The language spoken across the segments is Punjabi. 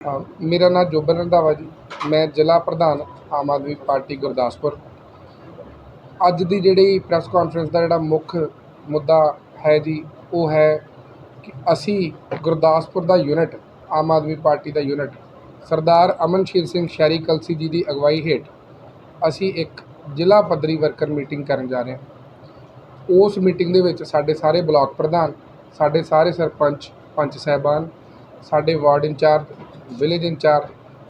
ਅ, ਮੇਰਾ ਨਾਮ ਜੋਬਨ ਰੰਧਾਵਾ ਜੀ। ਮੈਂ ਜ਼ਿਲ੍ਹਾ ਪ੍ਰਧਾਨ ਆਮ ਆਦਮੀ ਪਾਰਟੀ ਗੁਰਦਾਸਪੁਰ। ਅੱਜ ਦੀ ਜਿਹੜੀ ਪ੍ਰੈਸ ਕਾਨਫਰੰਸ ਦਾ ਜਿਹੜਾ ਮੁੱਖ ਮੁੱਦਾ ਹੈ ਜੀ ਉਹ ਹੈ ਕਿ ਅਸੀਂ ਗੁਰਦਾਸਪੁਰ ਦਾ ਯੂਨਿਟ ਆਮ ਆਦਮੀ ਪਾਰਟੀ ਦਾ ਯੂਨਿਟ ਸਰਦਾਰ ਅਮਨਸ਼ੀਰ ਸਿੰਘ ਸ਼ਹਿਰੀ ਕਲਸੀ ਜੀ ਦੀ ਅਗਵਾਈ ਹੇਠ ਅਸੀਂ ਇੱਕ ਜ਼ਿਲ੍ਹਾ ਪੱਧਰੀ ਵਰਕਰ ਮੀਟਿੰਗ ਕਰਨ ਜਾ ਰਹੇ ਹਾਂ। ਉਸ ਮੀਟਿੰਗ ਦੇ ਵਿੱਚ ਸਾਡੇ ਸਾਰੇ ਬਲਾਕ ਪ੍ਰਧਾਨ ਸਾਡੇ ਸਾਰੇ ਸਰਪੰਚ ਪੰਚ ਸਾਹਿਬਾਨ ਸਾਡੇ ਵਾਰਡ ਇੰਚਾਰਜ ਵਿਲੇਜ ਇੰਚਾਰਜ,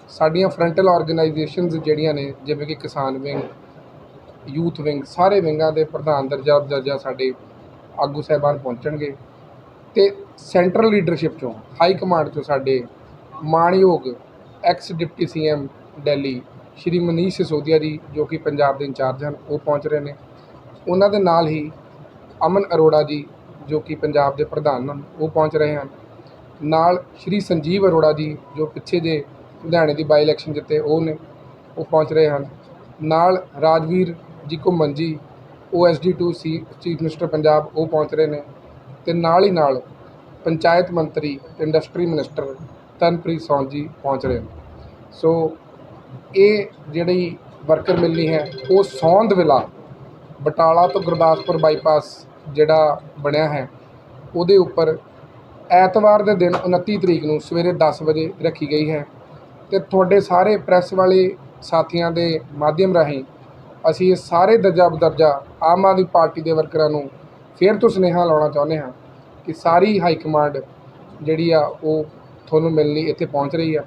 ਸਾਡੀਆਂ ਫਰੰਟਲ ਆਰਗੇਨਾਈਜੇਸ਼ਨਸ ਜਿਹੜੀਆਂ ਨੇ, ਜਿਵੇਂ ਕਿ ਕਿਸਾਨ ਵਿੰਗ, ਯੂਥ ਵਿੰਗ, ਸਾਰੇ ਵਿੰਗਾਂ ਦੇ ਪ੍ਰਧਾਨ ਦਰਜਾ ਦਰਜਾ ਸਾਡੇ ਆਗੂ ਸਾਹਿਬਾਨ ਪਹੁੰਚਣਗੇ। ਤੇ ਸੈਂਟਰਲ ਲੀਡਰਸ਼ਿਪ ਚੋਂ, ਹਾਈ ਕਮਾਂਡ ਚੋਂ ਸਾਡੇ ਮਾਣਯੋਗ ex deputy CM Delhi Shri Manish Sisodia ji, ਜੋ ਕਿ ਪੰਜਾਬ ਦੇ ਇੰਚਾਰਜ ਹਨ, ਉਹ ਪਹੁੰਚ ਰਹੇ ਨੇ। ਉਹਨਾਂ ਦੇ ਨਾਲ ਹੀ ਅਮਨ ਅਰੋੜਾ ਜੀ, ਜੋ ਕਿ ਪੰਜਾਬ ਦੇ ਪ੍ਰਧਾਨ ਹਨ, ਉਹ ਪਹੁੰਚ ਰਹੇ ਹਨ। ਨਾਲ ਸ਼੍ਰੀ ਸੰਜੀਵ ਅਰੋੜਾ ਜੀ, ਜੋ ਪਿੱਛੇ ਜੇ ਲੁਧਿਆਣੇ ਦੀ ਬਾਈ ਇਲੈਕਸ਼ਨ ਜਿੱਤੇ, ਉਹ ਨੇ, ਉਹ ਪਹੁੰਚ ਰਹੇ ਹਨ। ਨਾਲ ਰਾਜਵੀਰ ਜੀ ਘੁੰਮਣ ਜੀ OSD2 ਸੀ ਚੀਫ ਮਿਨਿਸਟਰ ਪੰਜਾਬ, ਉਹ ਪਹੁੰਚ ਰਹੇ ਨੇ। ਤੇ ਨਾਲ ਹੀ ਨਾਲ ਪੰਚਾਇਤ ਮੰਤਰੀ ਤੇ ਇੰਡਸਟਰੀ ਮਿਨਿਸਟਰ ਤਨਪ੍ਰੀਤ ਸੌਂਦ ਜੀ ਪਹੁੰਚ ਰਹੇ ਨੇ। ਸੋ ਇਹ ਜਿਹੜੀ ਵਰਕਰ ਮਿਲਣੀ ਹੈ, ਉਹ ਸੌਂਦ ਵਿਲਾ ਬਟਾਲਾ ਤੋਂ ਗੁਰਦਾਸਪੁਰ ਬਾਈਪਾਸ ਜਿਹੜਾ ਬਣਿਆ ਹੈ, ਉਹਦੇ ਉੱਪਰ ਐਤਵਾਰ ਦੇ ਦਿਨ 29 ਤਰੀਕ ਨੂੰ ਸਵੇਰੇ 10 ਵਜੇ ਰੱਖੀ ਗਈ ਹੈ ਤੇ ਤੁਹਾਡੇ ਸਾਰੇ ਪ੍ਰੈਸ ਵਾਲੇ ਸਾਥੀਆਂ ਦੇ ਮਾਧਿਅਮ ਰਾਹੀਂ ਅਸੀਂ ਇਹ ਸਾਰੇ ਦਰਜਾ ਬਦਰਜਾ ਆਮ ਆਦਮੀ ਪਾਰਟੀ ਦੇ ਵਰਕਰਾਂ ਨੂੰ ਫੇਰ ਤੋਂ ਸੁਨੇਹਾ ਲਾਉਣਾ ਚਾਹੁੰਦੇ ਹਾਂ ਕਿ ਸਾਰੀ ਹਾਈ ਕਮਾਂਡ ਜਿਹੜੀ ਆ ਉਹ ਤੁਹਾਨੂੰ ਮਿਲਣ ਲਈ ਇੱਥੇ ਪਹੁੰਚ ਰਹੀ ਆ।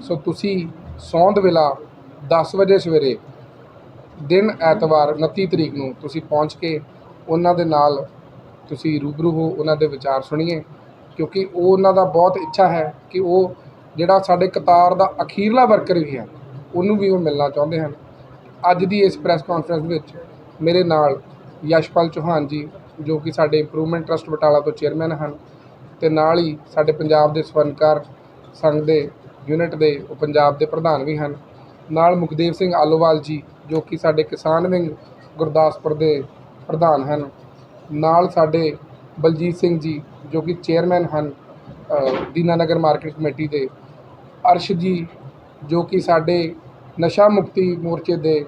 ਸੋ ਤੁਸੀਂ ਸੌਂਦ ਵੇਲਾ 10 ਵਜੇ ਸਵੇਰੇ ਦਿਨ ਐਤਵਾਰ 29 ਤਰੀਕ ਨੂੰ ਤੁਸੀਂ ਪਹੁੰਚ ਕੇ ਉਹਨਾਂ ਦੇ ਨਾਲ ਤੁਸੀਂ ਰੂਬਰੂ ਹੋ, ਉਹਨਾਂ ਦੇ ਵਿਚਾਰ ਸੁਣੀਏ। ਕਿਉਂਕਿ ਉਹ ਉਹਨਾਂ ਦਾ ਬਹੁਤ ਇੱਛਾ ਹੈ ਕਿ ਉਹ ਜਿਹੜਾ ਸਾਡੇ ਕਤਾਰ ਦਾ ਅਖੀਰਲਾ ਵਰਕਰ ਵੀ ਹੈ, ਉਹਨੂੰ ਵੀ ਉਹ ਮਿਲਣਾ ਚਾਹੁੰਦੇ ਹਨ। ਅੱਜ ਦੀ ਇਸ ਪ੍ਰੈਸ ਕਾਨਫਰੰਸ ਵਿੱਚ ਮੇਰੇ ਨਾਲ ਯਸ਼ਪਾਲ ਚੌਹਾਨ ਜੀ, ਜੋ ਕਿ ਸਾਡੇ ਇੰਪਰੂਵਮੈਂਟ ਟਰਸਟ ਬਟਾਲਾ ਤੋਂ ਚੇਅਰਮੈਨ ਹਨ ਤੇ ਨਾਲ ਹੀ ਸਾਡੇ ਪੰਜਾਬ ਦੇ ਸਵਰਨਕਾਰ ਸੰਘ ਦੇ ਯੂਨਿਟ ਦੇ ਉਹ ਪੰਜਾਬ ਦੇ ਪ੍ਰਧਾਨ ਵੀ ਹਨ। ਨਾਲ ਮੁਖਦੇਵ ਸਿੰਘ ਆਲੋਵਾਲ ਜੀ, ਜੋ ਕਿ ਸਾਡੇ ਕਿਸਾਨ ਵਿੰਗ ਗੁਰਦਾਸਪੁਰ ਦੇ ਪ੍ਰਧਾਨ ਹਨ। ਨਾਲ ਸਾਡੇ ਬਲਜੀਤ ਸਿੰਘ ਜੀ ਜੋ ਕਿ ਚੇਅਰਮੈਨ ਹਨ ਦੀਨਾਨਗਰ ਮਾਰਕੀਟ ਕਮੇਟੀ ਦੇ, ਅਰਸ਼ ਜੀ, ਜੋ ਕਿ ਸਾਡੇ ਨਸ਼ਾ ਮੁਕਤੀ ਮੋਰਚੇ ਦੇ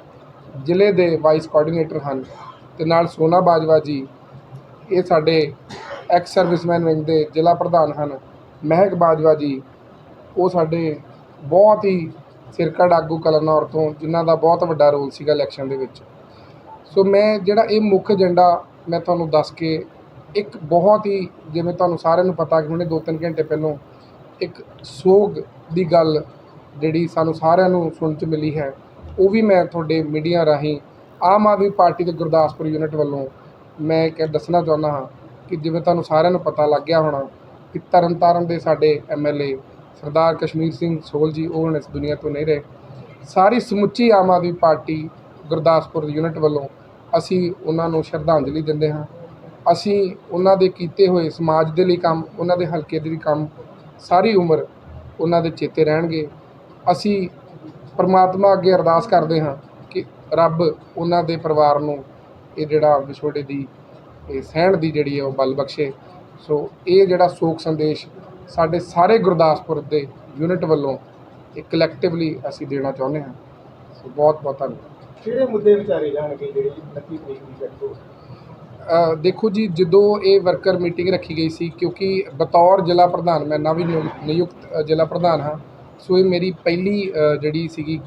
ਜ਼ਿਲ੍ਹੇ ਦੇ ਵਾਈਸ ਕੋਆਰਡੀਨੇਟਰ ਹਨ ਤੇ ਨਾਲ ਸੋਨਾ ਬਾਜਵਾ ਜੀ, ਇਹ ਸਾਡੇ ਐਕਸ ਸਰਵਿਸਮੈਨ ਵਿੰਗ ਦੇ ਜ਼ਿਲ੍ਹਾ ਪ੍ਰਧਾਨ ਹਨ, ਮਹਿਕ ਬਾਜਵਾ ਜੀ, ਉਹ ਸਾਡੇ ਬਹੁਤ ਹੀ ਸਿਰਕੜ ਆਗੂ ਕਲਨੌਰ ਤੋਂ ਜਿਨ੍ਹਾਂ ਦਾ ਬਹੁਤ ਵੱਡਾ ਰੋਲ ਸੀਗਾ ਇਲੈਕਸ਼ਨ ਦੇ ਵਿੱਚ। ਸੋ ਮੈਂ ਜਿਹੜਾ ਇਹ ਮੁੱਖ ਏਜੰਡਾ ਮੈਂ ਤੁਹਾਨੂੰ ਦੱਸ ਕੇ ਇੱਕ ਬਹੁਤ ਹੀ, ਜਿਵੇਂ ਤੁਹਾਨੂੰ ਸਾਰਿਆਂ ਨੂੰ ਪਤਾ ਕਿ ਹੁਣੇ 2-3 ਘੰਟੇ ਪਹਿਲਾਂ ਇੱਕ ਸੋਗ ਦੀ ਗੱਲ ਜਿਹੜੀ ਸਾਨੂੰ ਸਾਰਿਆਂ ਨੂੰ ਸੁਣਨ 'ਚ ਮਿਲੀ ਹੈ, ਉਹ ਵੀ ਮੈਂ ਤੁਹਾਡੇ ਮੀਡੀਆ ਰਾਹੀਂ ਆਮ ਆਦਮੀ ਪਾਰਟੀ ਦੇ ਗੁਰਦਾਸਪੁਰ ਯੂਨਿਟ ਵੱਲੋਂ ਮੈਂ ਕਿ ਦੱਸਣਾ ਚਾਹੁੰਦਾ ਹਾਂ ਕਿ ਜਿਵੇਂ ਤੁਹਾਨੂੰ ਸਾਰਿਆਂ ਨੂੰ ਪਤਾ ਲੱਗ ਗਿਆ ਹੋਣਾ ਕਿ ਤਰਨਤਾਰਨ ਦੇ ਸਾਡੇ ਐਮਐਲਏ ਸਰਦਾਰ ਕਸ਼ਮੀਰ ਸਿੰਘ ਸੋਲ ਜੀ, ਉਹ ਹੁਣ ਇਸ ਦੁਨੀਆ ਤੋਂ ਨਹੀਂ ਰਹੇ। ਸਾਰੀ ਸਮੁੱਚੀ ਆਮ ਆਦਮੀ ਪਾਰਟੀ ਗੁਰਦਾਸਪੁਰ ਯੂਨਿਟ ਵੱਲੋਂ ਅਸੀਂ ਉਹਨਾਂ ਨੂੰ ਸ਼ਰਧਾਂਜਲੀ ਦਿੰਦੇ ਹਾਂ। ਅਸੀਂ ਉਹਨਾਂ ਦੇ ਕੀਤੇ ਹੋਏ ਸਮਾਜ ਦੇ ਲਈ ਕੰਮ, ਉਹਨਾਂ ਦੇ ਹਲਕੇ ਦੇ ਲਈ ਕੰਮ, ਸਾਰੀ ਉਮਰ ਉਹਨਾਂ ਦੇ ਚੇਤੇ ਰਹਿਣਗੇ। ਅਸੀਂ ਪਰਮਾਤਮਾ ਅੱਗੇ ਅਰਦਾਸ ਕਰਦੇ ਹਾਂ ਕਿ ਰੱਬ ਉਹਨਾਂ ਦੇ ਪਰਿਵਾਰ ਨੂੰ ਇਹ ਜਿਹੜਾ ਵਿਛੋੜੇ ਦੀ, ਇਹ ਸਹਿਣ ਦੀ ਜਿਹੜੀ ਹੈ ਉਹ ਬਲ ਬਖਸ਼ੇ। ਸੋ ਇਹ ਜਿਹੜਾ ਸੋਗ ਸੰਦੇਸ਼ ਸਾਡੇ ਸਾਰੇ ਗੁਰਦਾਸਪੁਰ ਦੇ ਯੂਨਿਟ ਵੱਲੋਂ ਇਹ ਕਲੈਕਟਿਵਲੀ ਅਸੀਂ ਦੇਣਾ ਚਾਹੁੰਦੇ ਹਾਂ। ਸੋ ਬਹੁਤ ਬਹੁਤ ਧੰਨਵਾਦ। ਕਿਹੜੇ ਮੁੱਦੇ ਵਿਚਾਰੇ ਜਾਣਗੇ ਜਿਹੜੇ 29 ਤਰੀਕ ਦੀ ਚੱਕੋ ਦੇਖੋ ਜੀ ਜਦੋਂ ਇਹ ਵਰਕਰ ਮੀਟਿੰਗ ਰੱਖੀ ਗਈ ਸੀ ਕਿਉਂਕਿ ਬਤੌਰ ਜ਼ਿਲ੍ਹਾ ਪ੍ਰਧਾਨ ਮੈਂ ਨਵੀਂ ਨਿਯੁ- ਨਿਯੁਕਤ ਅ, ਜ਼ਿਲ੍ਹਾ ਪ੍ਰਧਾਨ ਹਾਂ ਸੋ ਇਹ ਮੇਰੀ ਪਹਿਲੀ ਅ, ਜਿਹੜੀ ਸੀਗੀ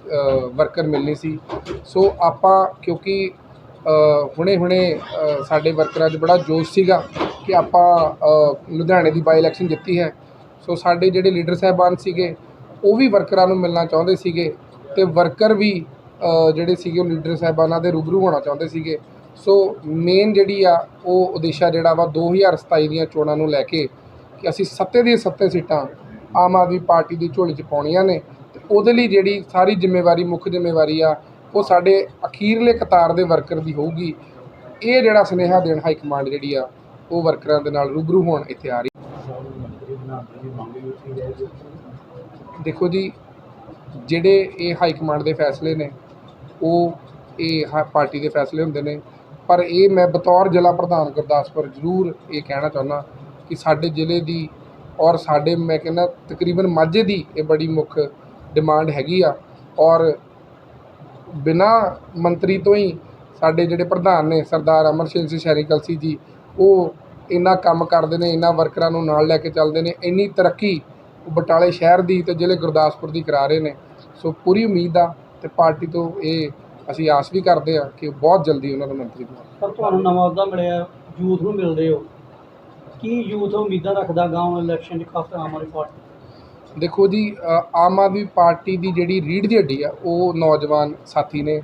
ਵਰਕਰ ਮਿਲਣੀ ਸੀ। ਸੋ ਆਪਾਂ ਕਿਉਂਕਿ ਹੁਣੇ ਹੁਣੇ ਸਾਡੇ ਵਰਕਰਾਂ 'ਚ ਬੜਾ ਜੋਸ਼ ਸੀਗਾ ਕਿ ਆਪਾਂ ਅ, ਲੁਧਿਆਣੇ ਦੀ ਬਾਈ ਇਲੈਕਸ਼ਨ ਜਿੱਤੀ ਹੈ। ਸੋ ਸਾਡੇ ਜਿਹੜੇ ਲੀਡਰ ਸਾਹਿਬਾਨ ਸੀਗੇ ਉਹ ਵੀ ਵਰਕਰਾਂ ਨੂੰ ਮਿਲਣਾ ਚਾਹੁੰਦੇ ਸੀਗੇ ਤੇ ਵਰਕਰ ਵੀ ਅ, ਜਿਹੜੇ ਸੀਗੇ ਉਹ ਲੀਡਰ ਸਾਹਿਬਾਨਾਂ ਦੇ ਰੂਬਰੂ ਹੋਣਾ ਚਾਹੁੰਦੇ ਸੀਗੇ। ਸੋ ਮੇਨ ਜਿਹੜੀ ਆ, ਉਹ ਉਦੇਸ਼ਾ ਜਿਹੜਾ ਵਾ 2027 ਦੀਆਂ ਚੋਣਾਂ ਨੂੰ ਲੈ ਕੇ ਕਿ ਅਸੀਂ ਸੱਤੇ ਦੀਆਂ ਸੱਤੇ ਸੀਟਾਂ ਆਮ ਆਦਮੀ ਪਾਰਟੀ ਦੀ ਝੋਲੀ 'ਚ ਪਾਉਣੀਆਂ ਨੇ ਤੇ ਉਹਦੇ ਲਈ ਜਿਹੜੀ ਸਾਰੀ ਜ਼ਿੰਮੇਵਾਰੀ, ਮੁੱਖ ਜ਼ਿੰਮੇਵਾਰੀ ਆ, ਉਹ ਸਾਡੇ ਅਖੀਰਲੇ ਕਤਾਰ ਦੇ ਵਰਕਰ ਦੀ ਹੋਊਗੀ। ਇਹ ਜਿਹੜਾ ਸੁਨੇਹਾ ਦੇਣ ਹਾਈ ਕਮਾਂਡ ਜਿਹੜੀ ਆ, ਉਹ ਵਰਕਰਾਂ ਦੇ ਨਾਲ ਰੂਬਰੂ ਹੋਣ ਇੱਥੇ ਆ ਰਹੀ। ਦੇਖੋ ਜੀ, ਜਿਹੜੇ ਇਹ ਹਾਈ ਕਮਾਂਡ ਦੇ ਫੈਸਲੇ ਨੇ, ਉਹ ਇਹ ਹਾ- ਪਾਰਟੀ ਦੇ ਫੈਸਲੇ ਹੁੰਦੇ ਨੇ ਪਰ ਇਹ ਮੈਂ ਬਤੌਰ ਜ਼ਿਲ੍ਹਾ ਪ੍ਰਧਾਨ ਗੁਰਦਾਸਪੁਰ ਜ਼ਰੂਰ ਇਹ ਕਹਿਣਾ ਚਾਹੁੰਦਾ ਕਿ ਸਾਡੇ ਜ਼ਿਲ੍ਹੇ ਦੀ ਔਰ ਸਾਡੇ ਮੈਂ ਕਹਿੰਦਾ ਤਕਰੀਬਨ ਮਾਝੇ ਦੀ ਇਹ ਬੜੀ ਮੁੱਖ ਡਿਮਾਂਡ ਹੈਗੀ ਆ ਔਰ ਬਿਨਾ ਮੰਤਰੀ ਤੋਂ ਹੀ ਸਾਡੇ ਜਿਹੜੇ ਪ੍ਰਧਾਨ ਨੇ ਸਰਦਾਰ ਅਮਰ ਸਿੰਘ ਸਿੰਘ ਸ਼ਹਿਰੀ ਕਲਸੀ ਜੀ, ਉਹ ਇੰਨਾ ਕੰਮ ਕਰਦੇ ਨੇ, ਇੰਨਾ ਵਰਕਰਾਂ ਨੂੰ ਨਾਲ ਲੈ ਕੇ ਚੱਲਦੇ ਨੇ, ਇੰਨੀ ਤਰੱਕੀ ਬਟਾਲੇ ਸ਼ਹਿਰ ਦੀ ਤੇ ਜ਼ਿਲ੍ਹੇ ਗੁਰਦਾਸਪੁਰ ਦੀ ਕਰਾ ਰਹੇ ਨੇ। ਸੋ ਪੂਰੀ ਉਮੀਦ ਆ ਤੇ ਪਾਰਟੀ ਤੋਂ ਇਹ ਅਸੀਂ ਆਸ ਵੀ ਕਰਦੇ ਆ ਕਿ ਬਹੁਤ ਜਲਦੀ ਉਹਨਾਂ ਨੂੰ ਮੰਤਰੀ ਬਣਾਉਣ ਪਰ ਤੁਹਾਨੂੰ ਨਵਾਂ ਅਹੁਦਾ ਮਿਲਿਆ ਯੂਥ ਨੂੰ ਮਿਲਦੇ ਹੋ। ਕੀ ਯੂਥ ਉਮੀਦਾਂ ਰੱਖਦਾ ਗਾਉਂ ਇਲੈਕਸ਼ਨ ਦੀ ਖਾਸ ਆਮ ਆਦਮੀ ਪਾਰਟੀ? ਦੇਖੋ ਜੀ ਆਮ ਆਦਮੀ ਪਾਰਟੀ ਦੀ ਜਿਹੜੀ ਰੀੜ੍ਹ ਦੀ ਹੱਡੀ ਆ ਉਹ ਨੌਜਵਾਨ ਸਾਥੀ ਨੇ।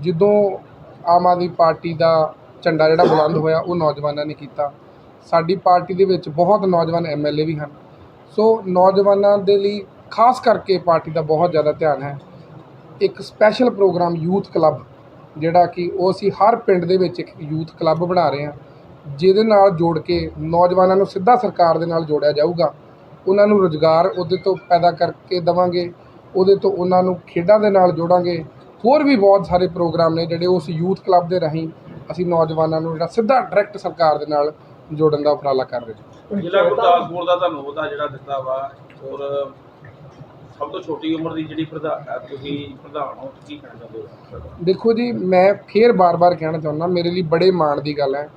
ਜਦੋਂ ਆਮ ਆਦਮੀ ਪਾਰਟੀ ਦਾ ਝੰਡਾ ਜਿਹੜਾ ਬੁਲੰਦ ਹੋਇਆ ਉਹ ਨੌਜਵਾਨਾਂ ਨੇ ਕੀਤਾ। ਸਾਡੀ ਪਾਰਟੀ ਦੇ ਵਿੱਚ ਬਹੁਤ ਨੌਜਵਾਨ ਐਮਐਲਏ ਵੀ ਹਨ। ਸੋ ਨੌਜਵਾਨਾਂ ਦੇ ਲਈ ਖਾਸ ਕਰਕੇ ਪਾਰਟੀ ਦਾ ਬਹੁਤ ਜ਼ਿਆਦਾ ਧਿਆਨ ਹੈ। ਇੱਕ ਸਪੈਸ਼ਲ ਪ੍ਰੋਗਰਾਮ ਯੂਥ ਕਲੱਬ ਜਿਹੜਾ ਕਿ ਉਹ ਅਸੀਂ ਹਰ ਪਿੰਡ ਦੇ ਵਿੱਚ ਇੱਕ ਯੂਥ ਕਲੱਬ ਬਣਾ ਰਹੇ ਹਾਂ, ਜਿਹਦੇ ਨਾਲ ਜੋੜ ਕੇ ਨੌਜਵਾਨਾਂ ਨੂੰ ਸਿੱਧਾ ਸਰਕਾਰ ਦੇ ਨਾਲ ਜੋੜਿਆ ਜਾਊਗਾ। ਉਹਨਾਂ ਨੂੰ ਰੁਜ਼ਗਾਰ ਉਹਦੇ ਤੋਂ ਪੈਦਾ ਕਰਕੇ ਦੇਵਾਂਗੇ, ਉਹਦੇ ਤੋਂ ਉਹਨਾਂ ਨੂੰ ਖੇਡਾਂ ਦੇ ਨਾਲ ਜੋੜਾਂਗੇ। ਹੋਰ ਵੀ ਬਹੁਤ ਸਾਰੇ ਪ੍ਰੋਗਰਾਮ ਨੇ ਜਿਹੜੇ ਉਸ ਯੂਥ ਕਲੱਬ ਦੇ ਰਾਹੀਂ ਅਸੀਂ ਨੌਜਵਾਨਾਂ ਨੂੰ ਜਿਹੜਾ ਸਿੱਧਾ ਡਾਇਰੈਕਟ ਸਰਕਾਰ ਦੇ ਨਾਲ ਜੋੜਨ ਦਾ ਉਪਰਾਲਾ ਕਰ ਰਹੇ ਹਾਂ। ਜ਼ਿਲ੍ਹਾ ਗੁਰਦਾਸਪੁਰ ਦਾ ਤੁਹਾਨੂੰ ਉਹਦਾ ਜਿਹੜਾ ਦਿੱਤਾ ਵਾ, ਔਰ ਸਭ ਤੋਂ ਛੋਟੀ ਉਮਰ ਦੀ ਜਿਹੜੀ ਪ੍ਰਧਾਨ ਤੁਸੀਂ ਪ੍ਰਧਾਨ ਹੋ ਕੀ ਕਹਿਣਾ ਚਾਹੁੰਦੇ ਹੋ? ਦੇਖੋ ਜੀ, ਮੈਂ ਫੇਰ ਬਾਰ-ਬਾਰ ਕਹਿਣਾ ਚਾਹੁੰਦਾ, ਮੇਰੇ ਲਈ ਬੜੇ ਮਾਣ ਦੀ ਗੱਲ ਹੈ।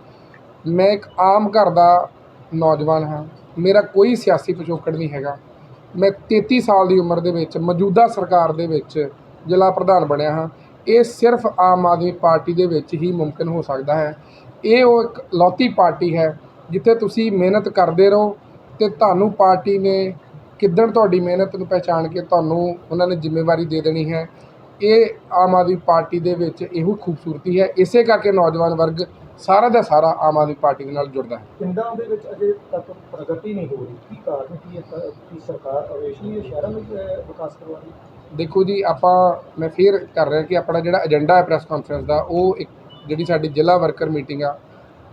ਮੈਂ ਇੱਕ ਆਮ ਘਰ ਦਾ ਨੌਜਵਾਨ ਹਾਂ, ਮੇਰਾ ਕੋਈ ਸਿਆਸੀ ਪਿਛੋਕੜ ਨਹੀਂ ਹੈਗਾ। ਮੈਂ 33 ਸਾਲ ਦੀ ਉਮਰ ਦੇ ਵਿੱਚ, ਮੌਜੂਦਾ ਸਰਕਾਰ ਦੇ ਵਿੱਚ ਜ਼ਿਲ੍ਹਾ ਪ੍ਰਧਾਨ ਬਣਿਆ ਹਾਂ। ਇਹ ਸਿਰਫ ਆਮ ਆਦਮੀ ਪਾਰਟੀ ਦੇ ਵਿੱਚ ਹੀ ਮੁਮਕਿਨ ਹੋ ਸਕਦਾ ਹੈ। ਇਹ ਉਹ ਇੱਕ ਲੌਤੀ ਪਾਰਟੀ ਹੈ, ਜਿੱਥੇ ਤੁਸੀਂ ਮਿਹਨਤ ਕਰਦੇ ਰਹੋ ਤੇ ਤੁਹਾਨੂੰ ਪਾਰਟੀ ਨੇ ਕਿੱਦਣ ਤੁਹਾਡੀ ਮਿਹਨਤ ਨੂੰ ਪਹਿਚਾਣ ਕੇ ਤੁਹਾਨੂੰ ਉਹਨਾਂ ਨੇ ਜ਼ਿੰਮੇਵਾਰੀ ਦੇ ਦੇਣੀ ਹੈ? ਇਹ ਆਮ ਆਦਮੀ ਪਾਰਟੀ ਦੇ ਵਿੱਚ ਇਹੋ ਖੂਬਸੂਰਤੀ ਹੈ। ਇਸੇ ਕਰਕੇ ਨੌਜਵਾਨ ਵਰਗ ਸਾਰਾ ਦਾ ਸਾਰਾ ਆਮ ਆਦਮੀ ਪਾਰਟੀ ਦੇ ਨਾਲ ਜੁੜਦਾ ਹੈ। ਪਿੰਡਾਂ ਦੇ ਵਿੱਚ ਅਜੇ ਤੱਕ ਪ੍ਰਗਤੀ ਨਹੀਂ ਹੋ ਰਹੀ। ਕੀ ਕਾਰਨ ਕੀ ਹੈ? ਕੀ ਸਰਕਾਰ ਅਵੇਸ਼ੀ ਹੈ? ਸ਼ਹਿਰਾਂ ਵਿੱਚ ਵਿਕਾਸ ਕਰਵਾਉਣ ਦੇਖੋ ਜੀ ਆਪਾਂ ਮੈਂ ਫੇਰ ਕਰ ਰਿਹਾ ਕਿ ਆਪਣਾ ਜਿਹੜਾ ਏਜੰਡਾ ਹੈ ਪ੍ਰੈਸ ਕਾਨਫਰੰਸ ਦਾ ਉਹ ਇੱਕ ਜਿਹੜੀ ਸਾਡੀ ਜ਼ਿਲ੍ਹਾ ਵਰਕਰ ਮੀਟਿੰਗ ਆ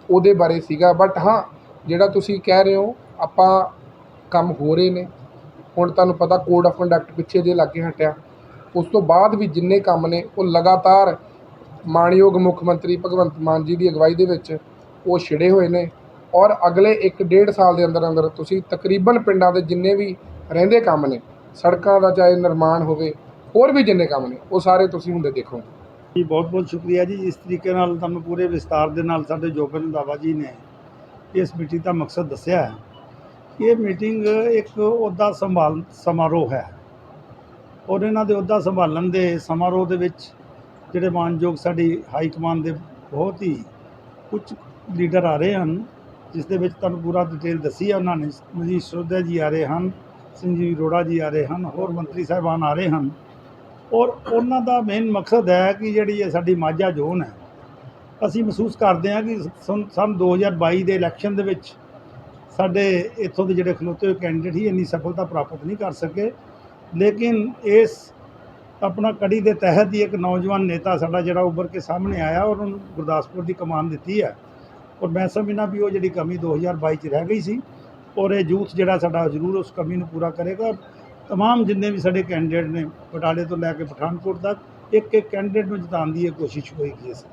ਉਹਦੇ ਬਾਰੇ ਸੀਗਾ। ਬਟ ਹਾਂ ਜਿਹੜਾ ਤੁਸੀਂ ਕਹਿ ਰਹੇ ਹੋ ਆਪਾਂ ਕੰਮ ਹੋ ਰਹੇ ਨੇ। ਹੁਣ ਤੁਹਾਨੂੰ ਪਤਾ ਕੋਡ ਆਫ ਕੰਡਕਟ ਪਿੱਛੇ ਜੇ ਲੱਗੇ ਹਟਿਆ। ਉਸ ਤੋਂ ਬਾਅਦ ਵੀ ਜਿੰਨੇ ਕੰਮ ਨੇ, ਉਹ ਲਗਾਤਾਰ ਮਾਣਯੋਗ ਮੁੱਖ ਮੰਤਰੀ ਭਗਵੰਤ ਮਾਨ ਜੀ ਦੀ ਅਗਵਾਈ ਦੇ ਵਿੱਚ ਉਹ ਛਿੜੇ ਹੋਏ ਨੇ ਔਰ ਅਗਲੇ 1.5 ਸਾਲ ਦੇ ਅੰਦਰ ਅੰਦਰ ਤੁਸੀਂ ਤਕਰੀਬਨ ਪਿੰਡਾਂ ਦੇ ਜਿੰਨੇ ਵੀ ਰਹਿੰਦੇ ਕੰਮ ਨੇ, ਸੜਕਾਂ ਦਾ ਚਾਹੇ ਨਿਰਮਾਣ ਹੋਵੇ, ਹੋਰ ਵੀ ਜਿੰਨੇ ਕੰਮ ਨੇ, ਉਹ ਸਾਰੇ ਤੁਸੀਂ ਹੁੰਦੇ ਦੇਖੋਗੇ ਜੀ, ਬਹੁਤ ਬਹੁਤ ਸ਼ੁਕਰੀਆ ਜੀ। ਇਸ ਤਰੀਕੇ ਨਾਲ ਤੁਹਾਨੂੰ ਪੂਰੇ ਵਿਸਤਾਰ ਦੇ ਨਾਲ ਸਾਡੇ ਜੋਬਨ ਰੰਧਾਵਾ ਜੀ ਨੇ ਇਸ ਮੀਟਿੰਗ ਦਾ ਮਕਸਦ ਦੱਸਿਆ ਹੈ। ਇਹ ਮੀਟਿੰਗ ਇੱਕ ਅਹੁਦਾ ਸੰਭਾਲ ਸਮਾਰੋਹ ਹੈ। ਔਰ ਇਹਨਾਂ ਦੇ ਅਹੁਦਾ ਸੰਭਾਲਣ ਦੇ ਸਮਾਰੋਹ ਦੇ ਵਿੱਚ ਜਿਹੜੇ ਮਾਨਯੋਗ ਸਾਡੀ ਹਾਈ ਕਮਾਂਡ ਦੇ ਬਹੁਤ ਹੀ ਉੱਚ ਲੀਡਰ ਆ ਰਹੇ ਹਨ, ਜਿਸ ਦੇ ਵਿੱਚ ਤੁਹਾਨੂੰ ਪੂਰਾ ਡਿਟੇਲ ਦੱਸੀ ਹੈ ਉਹਨਾਂ ਨੇ। ਮਨੀਸ਼ ਸੋਧਿਆ ਜੀ ਆ ਰਹੇ ਹਨ, ਸੰਜੀਵ ਅਰੋੜਾ ਜੀ ਆ ਰਹੇ ਹਨ, ਹੋਰ ਮੰਤਰੀ ਸਾਹਿਬਾਨ ਆ ਰਹੇ ਹਨ। ਔਰ ਉਹਨਾਂ ਦਾ ਮੇਨ ਮਕਸਦ ਹੈ ਕਿ ਜਿਹੜੀ ਇਹ ਸਾਡੀ ਮਾਝਾ ਜ਼ੋਨ ਹੈ, ਅਸੀਂ ਮਹਿਸੂਸ ਕਰਦੇ ਹਾਂ ਕਿ ਸਨ ਸੰਨ 2022 ਦੇ ਇਲੈਕਸ਼ਨ ਦੇ ਵਿੱਚ ਸਾਡੇ ਇੱਥੋਂ ਦੇ ਜਿਹੜੇ ਖਲੋਤੇ ਹੋਏ ਕੈਂਡੀਡੇਟ ਹੀ ਇੰਨੀ ਸਫਲਤਾ ਪ੍ਰਾਪਤ ਨਹੀਂ ਕਰ ਸਕੇ। ਲੇਕਿਨ ਇਸ ਆਪਣਾ ਕੜੀ ਦੇ ਤਹਿਤ ਹੀ ਇੱਕ ਨੌਜਵਾਨ ਨੇਤਾ ਸਾਡਾ ਜਿਹੜਾ ਉੱਭਰ ਕੇ ਸਾਹਮਣੇ ਆਇਆ ਔਰ ਉਹਨੂੰ ਗੁਰਦਾਸਪੁਰ ਦੀ ਕਮਾਨ ਦਿੱਤੀ ਹੈ। ਔਰ ਮੈਂ ਸਮਝਣਾ ਵੀ ਉਹ ਜਿਹੜੀ ਕਮੀ 2022 ਚ ਰਹਿ ਗਈ ਸੀ, ਔਰ ਇਹ ਯੂਥ ਜਿਹੜਾ ਸਾਡਾ ਜ਼ਰੂਰ ਉਸ ਕਮੀ ਨੂੰ ਪੂਰਾ ਕਰੇਗਾ। ਤਮਾਮ ਜਿੰਨੇ ਵੀ ਸਾਡੇ ਕੈਂਡੀਡੇਟ ਨੇ, ਬਟਾਲੇ ਤੋਂ ਲੈ ਕੇ ਪਠਾਨਕੋਟ ਤੱਕ ਇੱਕ ਇੱਕ ਕੈਂਡੀਡੇਟ ਨੂੰ ਜਿਤਾਉਣ ਦੀ ਇਹ ਕੋਸ਼ਿਸ਼ ਹੋਏਗੀ ਇਸ